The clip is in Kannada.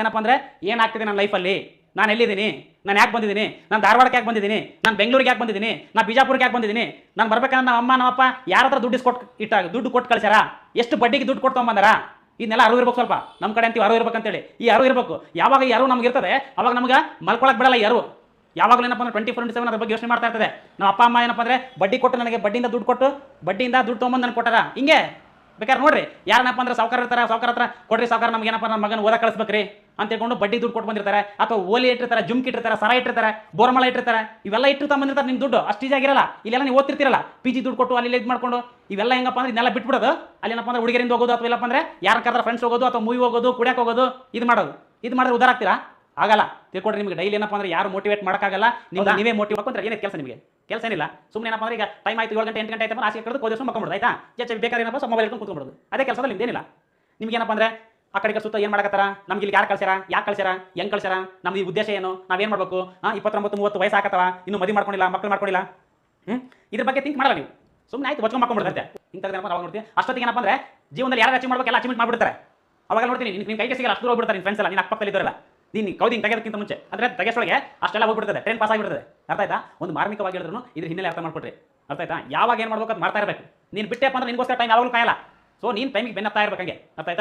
ಏನಪ್ಪ ಅಂದರೆ ಏನಾಗ್ತಿದೆ ನನ್ನ ಲೈಫಲ್ಲಿ ನಾನು ಎಲ್ಲಿದ್ದೀನಿ? ನಾನು ಯಾಕೆ ಬಂದಿದ್ದೀನಿ? ನಾನು ಧಾರವಾಡಕ್ಕೆ ಯಾಕೆ ಬಂದಿದ್ದೀನಿ? ನಾನು ಬೆಂಗಳೂರಿಗೆ ಯಾಕೆ ಬಂದಿದ್ದೀನಿ? ನಾನು ಬಿಜಾಪುರಕ್ಕೆ ಯಾಕೆ ಬಂದಿದ್ದೀನಿ? ನಾನು ಬರ್ಬೇಕಂದ್ರೆ ನಮ್ಮ ಅಮ್ಮ ನಮ್ಮಪ್ಪ ಯಾರ ಹತ್ರ ದುಡ್ಡು ಕೊಟ್ಟು ಇಟ್ಟಾಗ ದುಡ್ಡು ಕೊಟ್ಟು ಕಳ್ಸ್ಯಾರ? ಎಷ್ಟು ಬಡ್ಡಿಗೆ ದುಡ್ಡು ಕೊಟ್ಟು ಬಂದಾರ ಇದನ್ನೆಲ್ಲ ಅರಿವು ಇರ್ಬೇಕು ಸ್ವಲ್ಪ. ನಮ್ಮ ಕಡೆ ಅಂತೀವಿ ಅರಿವು ಇರ್ಬೇಕಂತೇಳಿ ಈ ಅರಿವು ಇರಬೇಕು. ಯಾವಾಗ ಯಾರು ನಮ್ಗೆ ಇರ್ತದೆ, ಅವಾಗ ನಮ್ಗೆ ಮಲ್ಕೊಳಕ್ಕೆ ಬಿಡಲ್ಲ ಯಾರು ಯಾವಾಗಲೂ ಏನಪ್ಪ ಅಂದ್ರೆ ಟ್ವೆಂಟಿ ಫೋರ್ ಇಂಟು ಸೆವೆನ್ ಅದ್ರ ಬಗ್ಗೆ ಯೋಚನೆ ಮಾಡ್ತಾ ಇರ್ತದೆ. ನಮ್ಮ ಅಪ್ಪ, ಅಮ್ಮ ಏನಪ್ಪ ಅಂದರೆ ಬಡ್ಡಿ ಕೊಟ್ಟು ನನಗೆ ಬಡ್ಡಿಯಿಂದ ದುಡ್ಡು ಕೊಟ್ಟು, ಬಡ್ಡಿಯಿಂದ ದುಡ್ಡು ತೊಗೊಂಬಂದು ನನಗೆ ಕೊಟ್ಟಾರ? ಹಿಂಗೆ. ಬೇಕಾದ್ರೆ ನೋಡ್ರಿ. ಯಾರನ್ನಪ್ಪ ಅಂದ್ರೆ ಸಾವುಕಾರ ಇರ್ತಾರೆ, ಸಾವುಕಾರ ಹತ್ರ ಕೊಡ್ರಿ ಸಾವುಕಾರ. ನಮ್ಗೆ ಏನಪ್ಪ ನಮ್ಮ ಮಗನ ಓದ ಕಳಿಸ್ಬೇಕ್ರಿ. ಅಂತ ಹೇಳ್ಕೊಂಡು ಬಡ್ಡಿ ದುಡ್ಡು ಕೊಟ್ಟು ಬಂದಿರ್ತಾರೆ. ಅಥವಾ ಓಲಿ ಇಟ್ಟಿರ್ತಾರೆ ಜುಮ್ಕಿ ಇಟ್ಟಿರ್ತಾರೆ ಸರ ಇಟ್ಟಿರ್ತಾರೆ ಬೋರ್ಮಳ ಇಟ್ಟಿರ್ತಾರೆ ಇವೆಲ್ಲ ಇಟ್ಟು ಬಂದಿರ್ತಾರೆ ನಿಮ್ಮ ದುಡ್ಡು. ಅಷ್ಟು ಈಜಿ ಆಗಿರಲ್ಲ. ಇಲ್ಲೆಲ್ಲ ನೀವು ಓದ್ತಿರ್ತಿರಲ್ಲ. ಪಿ ಜಿ ದುಡ್ಡು ಕೊಟ್ಟು ಅಲ್ಲಿ ಇದು ಮಾಡ್ಕೊಂಡು. ಇವೆಲ್ಲ ಹೆಂಗಪ್ಪ ಅಂದ್ರೆ ಇದನ್ನೆಲ್ಲ ಬಿಟ್ಬಿಡೋದು. ಅಲ್ಲಿ ಏನಪ್ಪ ಅಂದ್ರೆ ಹುಡುಗರಿಂದ ಹೋಗೋದು ಅಥವಾ ಇಲ್ಲಪ್ಪ ಅಂದ್ರೆ ಯಾರ ಕರ್ತಾರೆ ಫ್ರೆಂಡ್ಸ್ ಹೋಗೋದು ಅಥವಾ ಮೂವಿ ಹೋಗೋದು ಕುಡಿಯಕ್ಕೆ ಹೋಗೋದು ಇದು ಮಾಡೋದು. ಇದು ಮಾಡಿದ್ರೆ ಉದಾರ ಆಗ್ತೀರಾ? ಆಗಲ್ಲ. ತಿಳ್ಕೊಡ್ರಿ ನಿಮಗೆ. ಡೈಲಿ ಏನಪ್ಪ ಅಂದ್ರೆ ಯಾರು ಮೋಟಿವೇಟ್ ಮಾಡೋಕ್ಕಾಗಲ್ಲ. ನಿಮ್ಮ ನೀವೇ ಮೋಟಿವ್ ಹಾಕೊಂಡ್ರೆ ಏನೇ ಕೆಲಸ ನಿಮಗೆ? ಕೆಲಸ ಏನಿಲ್ಲ. ಸುಮ್ಮನೆ ಏನಪ್ಪ ಅಂದ್ರೆ ಈಗ ಟೈಮ್ ಆಯ್ತು ಏಳು ಗಂಟೆ ಎಂಟು ಗಂಟೆ ಆಯ್ತು ಆಸೆ ಕಳೆದು ಕೋದಿಸ್ ಮಕ್ಕೊಂಬಿಡೋದು ಆಯ್ತಾ? ಹೆಚ್ಚು ಬೇಕಾದ್ರೆ ಏನಪ್ಪ ಮೊಬೈಲ್ ಇಟ್ಕೊಂಡು ಕೂತ್ಕೊಂಡ್ಬಿಡೋದು. ಅದೇ ಕೆಲಸದಲ್ಲಿ ನಿಮ್ದೇನಿಲ್ಲ. ನಿಮ್ಗೆ ಏನಪ್ಪ ಅಂದ್ರೆ ಆ ಕಡೆಗೆ ಸುತ್ತ ಏನು ಮಾಡಕತ್ತಾರ? ನಮ್ಗೆ ಇಲ್ಲಿ ಯಾರು ಕಳ್ಸ್ಯಾರ? ಯಾಕೆ ಕಳ್ಸ್ಯಾರ? ಹೆಂಗ್ ಕಳ್ಸ್ಯಾರ? ನಮ್ದು ಈ ಉದ್ದೇಶ ಏನು? ನಾವೇನು ಮಾಡಬೇಕು? ಹಾಂ ಇಪ್ಪತ್ತೊಂಬತ್ತು, ಮೂವತ್ತು ವಯಸ್ಸು ಹಾಕತ್ತವ ಇನ್ನು ಮದುವೆ ಮಾಡ್ಕೊಂಡಿಲ್ಲ ಮಕ್ಕಳು ಮಾಡ್ಕೊಂಡಿಲ್ಲ? ಹ್ಞೂ ಇದ್ರ ಬಗ್ಗೆ ಥಿಂಕ್ ಮಾಡಲ್ಲ ನೀವು. ಸುಮ್ಮನೆ ಆಯ್ತು ಬಚ್ಕೊಂಡು ಮಾಡ್ಕೊಂಡ್ಬಿಡ್ತಂತೆ ಇಂಥದ್ದು ಅವಾಗ ನೋಡ್ತೀನಿ ಅಷ್ಟೊತ್ತಿಗೆ ಏನಪ್ಪ ಅಂದ್ರೆ ಜೀವನದಲ್ಲಿ ಯಾರು ಅಚೀವ್ ಮಾಡ್ಬೇಕು ಎಲ್ಲ ಅಚೀವ್ಮೆಂಟ್ ಮಾಡ್ಬಿಡ್ತಾರೆ. ಅವಾಗ ನೋಡ್ತೀನಿ ನಿನ್ನ ಕೈಗೆ ಸಿಗಲ್ಲ, ಅಷ್ಟು ಹೋಗ್ಬಿಡ್ತಾರೆ ನಿನ್ನ ಫ್ರೆಂಡ್ಸ್ ಎಲ್ಲ ನಿನ್ನ ಅಕ್ಕಪಕ್ಕದಲ್ಲಿ ಇದ್ದಾರಲ್ಲ ನೀನು ಕೌದಿ ತೆಗೆದಕ್ಕಿಂತ ಮುಂಚೆ. ಅಂದ್ರೆ ತೆಗೆಸೊಳಗೆ ಅಷ್ಟೆಲ್ಲ ಹೋಗ್ಬಿಡ್ತದೆ ಟ್ರೈನ್ ಪಾಸ್ ಆಗಿಬಿಡ್ತದೆ. ಅರ್ಥ ಆಯ್ತಾ? ಒಂದು ಮಾರ್ಮಿಕವಾಗಿ ಹೇಳಿದ್ರು ಇದ್ರ ಹಿನ್ನೆಲೆ ಅರ್ಥ ಮಾಡ್ಕೊಟ್ರಿ. ಅರ್ಥ ಆಯ್ತಾ? ಯಾವಾಗ ಏನು ಮಾಡ್ಬೇಕು ಅದು ಮಾಡ್ತಾ ಇರಬೇಕು. ನೀನು ಬಿಟ್ಟೆಪ್ಪ ಅಂದ್ರೆ ನಿನ್ಗೋಸ್ಕರ ಟೈಮ್ ಯಾವಾಗಲೂ ಕಾಯಲ್ಲ. ಸೊ ನೀನು ಟೈಮಿಗೆ ಬೆನ್ನತ್ತಾ ಇರ್ಬೇಕು ಹಂಗೆ. ಅರ್ಥ